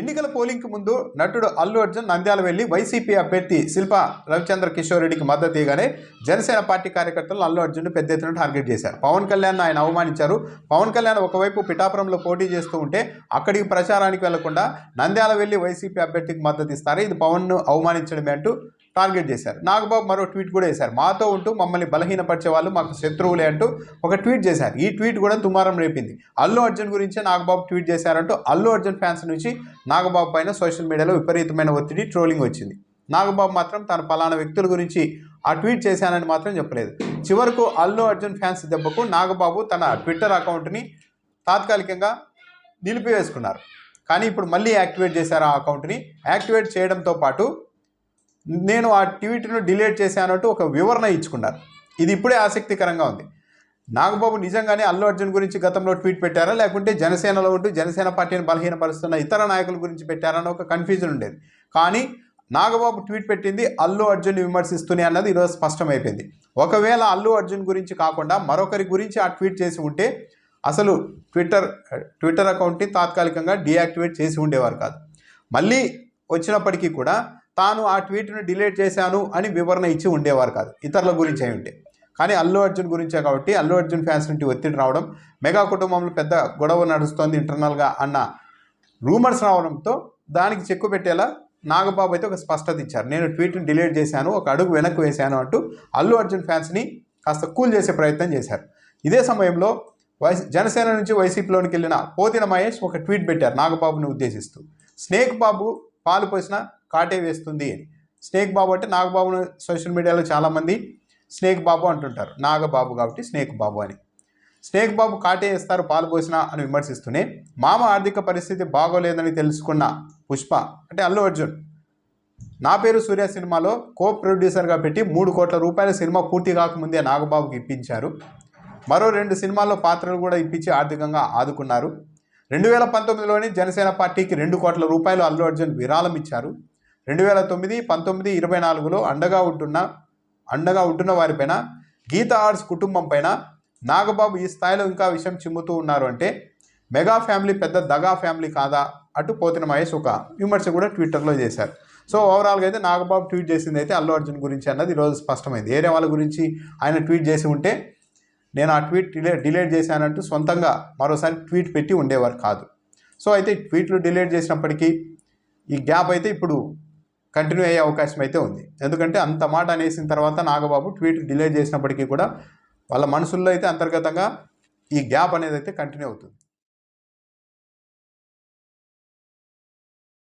ఎన్నికల పోలింగ్కి ముందు నటుడు అల్లు అర్జున్ నంద్యాల వెళ్ళి వైసీపీ అభ్యర్థి శిల్ప రవిచంద్ర కిషోర్ రెడ్డికి మద్దతు ఇవ్వగానే జనసేన పార్టీ కార్యకర్తలు అల్లు అర్జున్ పెద్ద ఎత్తున టార్గెట్ చేశారు. పవన్ కళ్యాణ్ ఆయన అవమానించారు. పవన్ కళ్యాణ్ ఒకవైపు పిఠాపురంలో పోటీ చేస్తూ ఉంటే అక్కడికి ప్రచారానికి వెళ్ళకుండా నంద్యాల వెళ్ళి వైసీపీ అభ్యర్థికి మద్దతు ఇస్తారు ఇది పవన్ను అవమానించడమే అంటూ టార్గెట్ చేశారు. నాగబాబు మరో ట్వీట్ కూడా చేశారు మాతో ఉంటూ మమ్మల్ని బలహీనపరిచే వాళ్ళు మాకు శత్రువులే అంటూ ఒక ట్వీట్ చేశారు. ఈ ట్వీట్ కూడా తుమారం రేపింది. అల్లు అర్జున్ గురించే నాగబాబు ట్వీట్ చేశారంటూ అల్లు అర్జున్ ఫ్యాన్స్ నుంచి నాగబాబు పైన సోషల్ మీడియాలో విపరీతమైన ఒత్తిడి ట్రోలింగ్ వచ్చింది. నాగబాబు మాత్రం తన పలానా వ్యక్తుల గురించి ఆ ట్వీట్ చేశానని మాత్రం చెప్పలేదు. చివరకు అల్లు అర్జున్ ఫ్యాన్స్ దెబ్బకు నాగబాబు తన ట్విట్టర్ అకౌంట్ని తాత్కాలికంగా నిలిపివేసుకున్నారు. కానీ ఇప్పుడు మళ్ళీ యాక్టివేట్ చేశారు ఆ అకౌంట్ని. యాక్టివేట్ చేయడంతో పాటు నేను ఆ ట్వీట్ను డిలీట్ చేశానంటూ ఒక వివరణ ఇచ్చుకున్నారు. ఇది ఇప్పుడే ఆసక్తికరంగా ఉంది. నాగబాబు నిజంగానే అల్లు అర్జున్ గురించి గతంలో ట్వీట్ పెట్టారా? లేకుంటే జనసేనలో ఉంటూ జనసేన పార్టీని బలహీనపరుస్తున్న ఇతర నాయకుల గురించి పెట్టారని ఒక కన్ఫ్యూజన్ ఉండేది. కానీ నాగబాబు ట్వీట్ పెట్టింది అల్లు అర్జున్ విమర్శిస్తూనే అన్నది ఈరోజు స్పష్టమైపోయింది. ఒకవేళ అల్లు అర్జున్ గురించి కాకుండా మరొకరి గురించి ఆ ట్వీట్ చేసి ఉంటే అసలు ట్విట్టర్ ట్విట్టర్ అకౌంట్ని తాత్కాలికంగా డీయాక్టివేట్ చేసి ఉండేవారు కాదు. మళ్ళీ వచ్చినప్పటికీ కూడా తాను ఆ ట్వీట్ను డిలీట్ చేశాను అని వివరణ ఇచ్చి ఉండేవారు కాదు. ఇతరుల గురించి అయి ఉంటే. కానీ అల్లు అర్జున్ గురించే కాబట్టి అల్లు అర్జున్ ఫ్యాన్స్ నుండి ఒత్తిడి రావడం మెగా కుటుంబంలో పెద్ద గొడవ నడుస్తోంది ఇంటర్నల్గా అన్న రూమర్స్ రావడంతో దానికి చెక్కు పెట్టేలా నాగబాబు అయితే ఒక స్పష్టత ఇచ్చారు. నేను ట్వీట్ని డిలీట్ చేశాను ఒక అడుగు వెనక్కి వేశాను అంటూ అల్లు అర్జున్ ఫ్యాన్స్ని కాస్త కూల్ చేసే ప్రయత్నం చేశారు. ఇదే సమయంలో వైస్ జనసేన నుంచి వైసీపీలోనికి వెళ్ళిన పోతిన మహేష్ ఒక ట్వీట్ పెట్టారు నాగబాబుని ఉద్దేశిస్తూ. స్నేక్ బాబు పాలు పోసిన కాటే వేస్తుంది అని. స్నేక్ బాబు అంటే నాగబాబును సోషల్ మీడియాలో చాలామంది స్నేక్ బాబు అంటుంటారు. నాగబాబు కాబట్టి స్నేక్ బాబు అని. స్నేక్ బాబు కాటే వేస్తారు పాలు పోసిన అని విమర్శిస్తూనే మామ ఆర్థిక పరిస్థితి బాగోలేదని తెలుసుకున్న పుష్ప అంటే అల్లు అర్జున్. నా పేరు సూర్య సినిమాలో కో ప్రొడ్యూసర్గా పెట్టి మూడు కోట్ల రూపాయల సినిమా పూర్తి కాకముందే నాగబాబుకి ఇప్పించారు. మరో రెండు సినిమాల్లో పాత్రలు కూడా ఇప్పించి ఆర్థికంగా ఆదుకున్నారు. రెండు వేల పంతొమ్మిదిలోని జనసేన పార్టీకి రెండు కోట్ల రూపాయలు అల్లు అర్జున్ విరాళం ఇచ్చారు. రెండు వేల తొమ్మిది పంతొమ్మిది ఇరవై నాలుగులో అండగా ఉంటున్న అండగా ఉంటున్న వారిపైన గీత ఆర్ట్స్ కుటుంబం పైన నాగబాబు ఈ స్థాయిలో ఇంకా విషయం చిమ్ముతూ ఉన్నారు అంటే మెగా ఫ్యామిలీ పెద్ద దగా ఫ్యామిలీ కాదా? అటు పోతిన మహేష్ ఒక విమర్శ కూడా ట్విట్టర్లో చేశారు. సో ఓవరాల్గా అయితే నాగబాబు ట్వీట్ చేసింది అయితే అల్లు అర్జున్ గురించి అన్నది ఈరోజు స్పష్టమైంది. వేరే వాళ్ళ గురించి ఆయన ట్వీట్ చేసి ఉంటే నేను ఆ ట్వీట్ డిలే డిలీట్ చేశానంటూ సొంతంగా మరోసారి ట్వీట్ పెట్టి ఉండేవారు కాదు. సో అయితే ట్వీట్లు డిలీట్ చేసినప్పటికీ ఈ గ్యాప్ అయితే ఇప్పుడు కంటిన్యూ అయ్యే అవకాశం అయితే ఉంది. ఎందుకంటే అంత మాట అనేసిన తర్వాత నాగబాబు ట్వీట్ డిలే చేసినప్పటికీ కూడా వాళ్ళ మనసుల్లో అయితే అంతర్గతంగా ఈ గ్యాప్ అనేది అయితే కంటిన్యూ అవుతుంది.